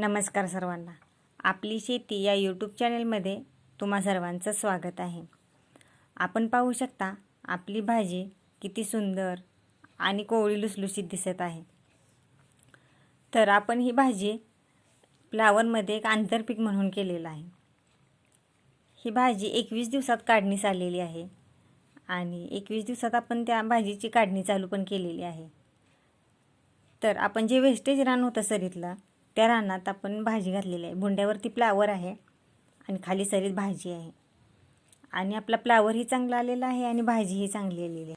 नमस्कार सर्वांना. आपली शेती या यूट्यूब चॅनलमध्ये तुम्हा सर्वांचं स्वागत आहे. आपण पाहू शकता आपली भाजी किती सुंदर आणि कोवळी लुसलुशीत दिसत आहे. तर आपण ही भाजी फ्लावरमध्ये एक आंतरपीक म्हणून केलेलं आहे. ही भाजी एकवीस दिवसात काढणीस आलेली आहे आणि एकवीस दिवसात आपण त्या भाजीची काढणी चालू पण केलेली आहे. तर आपण जे वेस्टेज रान होतं सरीतलं त्या रानात आपण भाजी घातलेली आहे. बुंड्यावरती फ्लावर आहे आणि खाली सरीत भाजी आहे. आणि आपला फ्लावरही चांगला आलेला आहे आणि भाजीही चांगली आलेली आहे.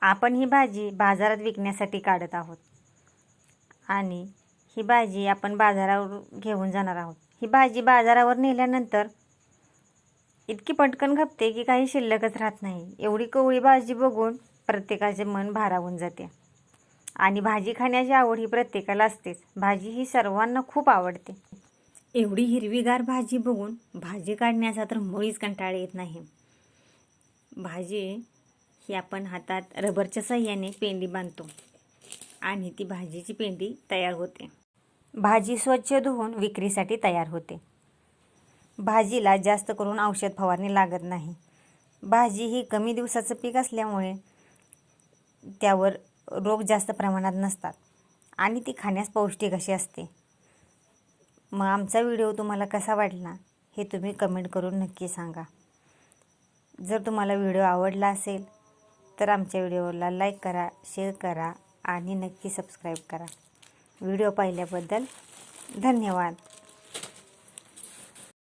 आपण ही भाजी बाजारात विकण्यासाठी काढत आहोत. आणि ही भाजी आपण बाजारावर घेऊन जाणार आहोत. ही भाजी बाजारावर नेल्यानंतर इतकी पटकन खपते की काही शिल्लकच राहत नाही. एवढी कोवळी भाजी बघून प्रत्येकाचे मन भारावून जाते. आणि भाजी खाण्याची आवड ही प्रत्येकाला असतेच. भाजी ही सर्वांना खूप आवडते. एवढी हिरवीगार भाजी बघून भाजी काढण्याचा तर मुळीच कंटाळा येत नाही. भाजी ही आपण हातात रबरच्या साह्याने पेंडी बांधतो आणि ती भाजीची पेंडी तयार होते. भाजी स्वच्छ धुवून विक्रीसाठी तयार होते. भाजीला जास्त करून औषध फवारणी लागत नाही. भाजी ही कमी दिवसाचं पीक असल्यामुळे त्यावर रोग जास्त प्रमाणात नसतात. आणि ती खाण्यास पौष्टिक अशी असते. मग आमचा व्हिडिओ तुम्हाला कसा वाटला हे तुम्ही कमेंट करून नक्की सांगा. जर तुम्हाला व्हिडिओ आवडला असेल तर आमच्या व्हिडिओला लाईक करा शेअर करा आणि नक्की सबस्क्राईब करा. व्हिडिओ पाहिल्याबद्दल धन्यवाद.